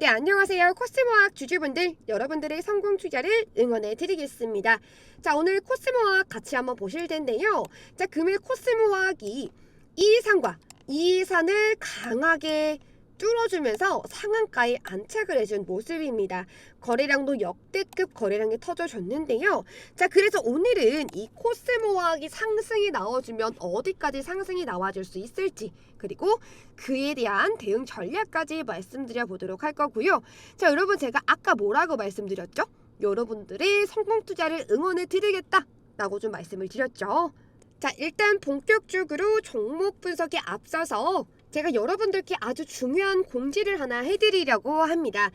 네, 안녕하세요. 코스모학 주주분들, 여러분들의 성공 투자를 응원해 드리겠습니다. 자, 오늘 코스모학 같이 한번 보실 텐데요. 자, 금일 코스모학이 이산과 이산을 강하게 뚫어주면서 상한가에 안착을 해준 모습입니다. 거래량도 역대급 거래량이 터져줬는데요. 자, 그래서 오늘은 이 코스모학이 상승이 나와주면 어디까지 상승이 나와줄 수 있을지 그리고 그에 대한 대응 전략까지 말씀드려 보도록 할 거고요. 자, 여러분 제가 아까 뭐라고 말씀드렸죠? 여러분들의 성공 투자를 응원해 드리겠다. 라고 좀 말씀을 드렸죠. 자, 일단 본격적으로 종목 분석에 앞서서 제가 여러분들께 아주 중요한 공지를 하나 해드리려고 합니다.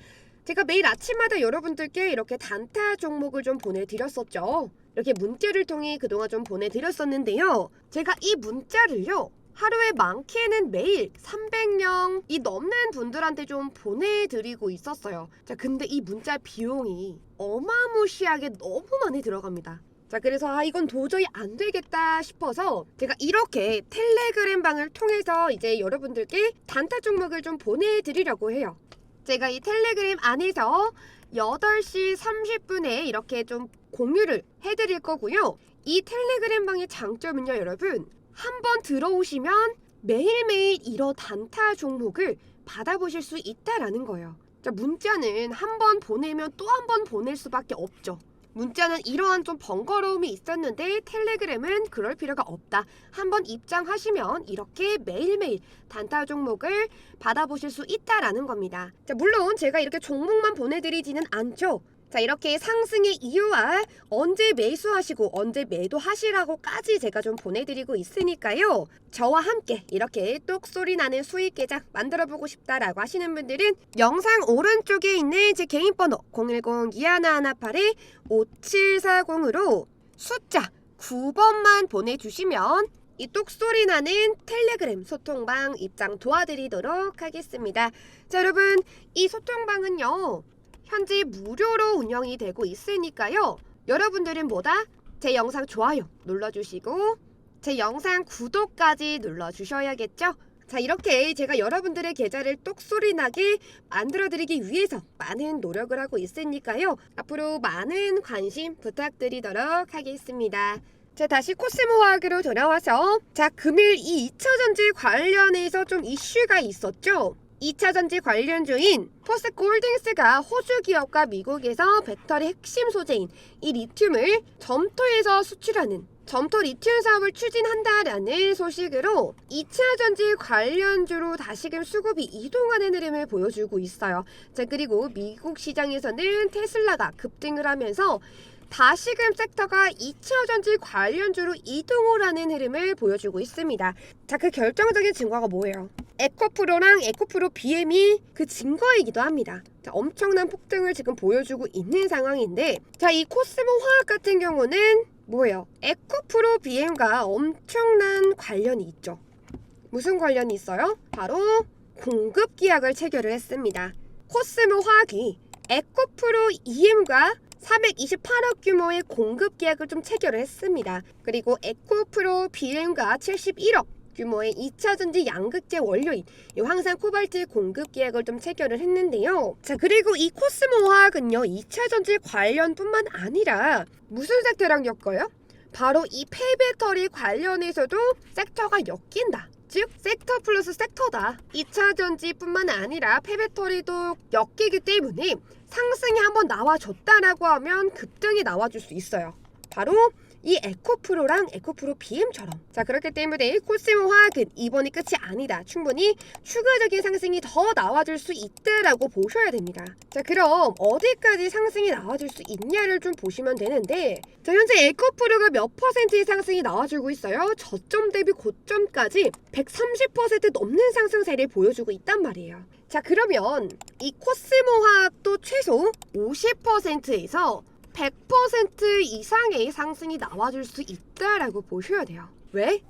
제가 매일 아침마다 여러분들께 이렇게 단타 종목을 좀 보내드렸었죠. 이렇게 문자를 통해 그동안 좀 보내드렸었는데요. 제가 이 문자를요. 하루에 많게는 매일 300명이 넘는 분들한테 좀 보내드리고 있었어요. 자, 근데 이 문자 비용이 어마무시하게 너무 많이 들어갑니다. 자, 그래서 아, 이건 도저히 안 되겠다 싶어서 제가 이렇게 텔레그램 방을 통해서 이제 여러분들께 단타 종목을 좀 보내드리려고 해요. 제가 이 텔레그램 안에서 8시 30분에 이렇게 좀 공유를 해드릴 거고요. 이 텔레그램 방의 장점은요, 여러분. 한번 들어오시면 매일매일 이런 단타 종목을 받아보실 수 있다라는 거예요. 자, 문자는 한 번 보내면 또 한 번 보낼 수밖에 없죠. 문자는 이러한 좀 번거로움이 있었는데 텔레그램은 그럴 필요가 없다. 한번 입장하시면 이렇게 매일매일 단타 종목을 받아보실 수 있다라는 겁니다. 자, 물론 제가 이렇게 종목만 보내드리지는 않죠. 자, 이렇게 상승의 이유와 언제 매수하시고 언제 매도하시라고까지 제가 좀 보내드리고 있으니까요. 저와 함께 이렇게 똑소리 나는 수익 계좌 만들어 보고 싶다라고 하시는 분들은 영상 오른쪽에 있는 제 개인 번호 010-2118-5740으로 숫자 9번만 보내주시면 이 똑소리 나는 텔레그램 소통방 입장 도와드리도록 하겠습니다. 자, 여러분, 이 소통방은요, 현재 무료로 운영이 되고 있으니까요. 여러분들은 뭐다? 제 영상 좋아요 눌러주시고, 제 영상 구독까지 눌러주셔야겠죠? 자, 이렇게 제가 여러분들의 계좌를 똑소리 나게 만들어드리기 위해서 많은 노력을 하고 있으니까요. 앞으로 많은 관심 부탁드리도록 하겠습니다. 자, 다시 코스모화학으로 돌아와서 자, 금일 이 2차전지 관련해서 좀 이슈가 있었죠. 2차 전지 관련주인 포스골딩스가 호주 기업과 미국에서 배터리 핵심 소재인 이 리튬을 점토에서 수출하는 점토 리튬 사업을 추진한다라는 소식으로 2차 전지 관련주로 다시금 수급이 이동하는 흐름을 보여주고 있어요. 자, 그리고 미국 시장에서는 테슬라가 급등을 하면서 다시금 섹터가 2차 전지 관련주로 이동을 하는 흐름을 보여주고 있습니다. 자, 그 결정적인 증거가 뭐예요? 에코프로랑 에코프로 BM이 그 증거이기도 합니다. 자, 엄청난 폭등을 지금 보여주고 있는 상황인데, 자, 이 코스모 화학 같은 경우는 뭐예요? 에코프로 BM과 엄청난 관련이 있죠. 무슨 관련이 있어요? 바로 공급 계약을 체결을 했습니다. 코스모 화학이 에코프로 EM과 428억 규모의 공급 계약을 좀 체결을 했습니다. 그리고 에코프로 BM과 71억 규모의 2차 전지 양극재 원료인 이 황산 코발트 공급 계약을 좀 체결을 했는데요. 자, 그리고 이 코스모 화학은요. 2차 전지 관련뿐만 아니라 무슨 섹터랑 엮어요? 바로 이 폐배터리 관련해서도 섹터가 엮인다. 즉 섹터 플러스 섹터다. 2차 전지뿐만 아니라 폐배터리도 엮이기 때문에 상승이 한번 나와줬다라고 하면 급등이 나와줄 수 있어요. 바로 이 에코프로랑 에코프로 BM처럼. 자 그렇기 때문에 코스모 화학은 이번이 끝이 아니다. 충분히 추가적인 상승이 더 나와줄 수 있다라고 보셔야 됩니다. 자 그럼 어디까지 상승이 나와줄 수 있냐를 좀 보시면 되는데 자 현재 에코프로가 몇 퍼센트의 상승이 나와주고 있어요? 저점 대비 고점까지 130% 넘는 상승세를 보여주고 있단 말이에요. 자 그러면 이 코스모 화학도 최소 50%에서 100% 이상의 상승이 나와줄 수 있다라고 보셔야 돼요. 왜?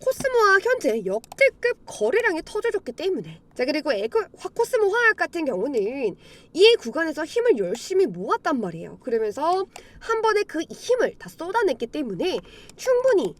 코스모화학 현재 역대급 거래량이 터져줬기 때문에 자 그리고 에그 코스모 화학 같은 경우는 이 구간에서 힘을 열심히 모았단 말이에요 그러면서 한 번에 그 힘을 다 쏟아냈기 때문에 충분히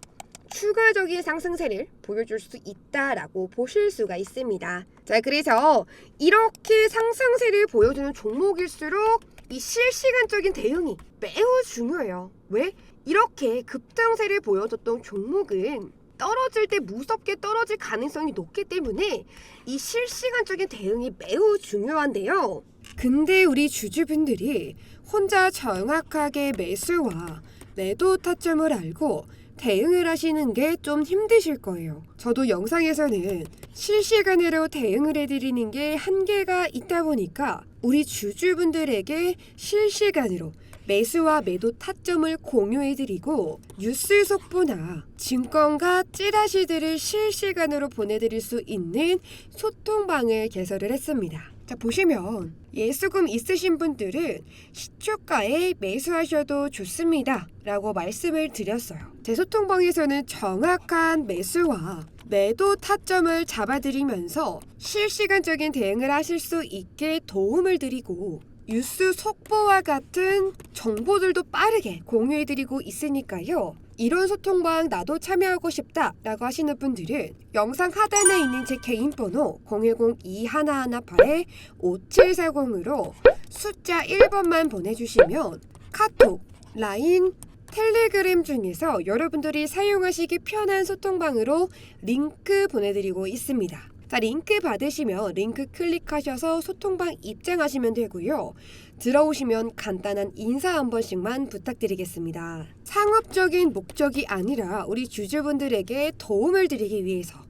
추가적인 상승세를 보여줄 수 있다라고 보실 수가 있습니다. 자, 그래서 이렇게 상승세를 보여주는 종목일수록 이 실시간적인 대응이 매우 중요해요. 왜? 이렇게 급등세를 보여줬던 종목은 떨어질 때 무섭게 떨어질 가능성이 높기 때문에 이 실시간적인 대응이 매우 중요한데요. 근데 우리 주주분들이 혼자 정확하게 매수와 매도 타점을 알고 대응을 하시는 게 좀 힘드실 거예요. 저도 영상에서는 실시간으로 대응을 해드리는 게 한계가 있다 보니까 우리 주주분들에게 실시간으로 매수와 매도 타점을 공유해드리고 뉴스 속보나 증권가 찌라시들을 실시간으로 보내드릴 수 있는 소통방을 개설을 했습니다. 자 보시면 예수금 있으신 분들은 시초가에 매수하셔도 좋습니다. 라고 말씀을 드렸어요. 제 소통방에서는 정확한 매수와 매도 타점을 잡아드리면서 실시간적인 대응을 하실 수 있게 도움을 드리고 뉴스 속보와 같은 정보들도 빠르게 공유해드리고 있으니까요. 이런 소통방 나도 참여하고 싶다 라고 하시는 분들은 영상 하단에 있는 제 개인 번호 010-2118-5740으로 숫자 1번만 보내주시면 카톡, 라인, 텔레그램 중에서 여러분들이 사용하시기 편한 소통방으로 링크 보내드리고 있습니다. 자, 링크 받으시면 링크 클릭하셔서 소통방 입장하시면 되고요. 들어오시면 간단한 인사 한 번씩만 부탁드리겠습니다. 상업적인 목적이 아니라 우리 주주분들에게 도움을 드리기 위해서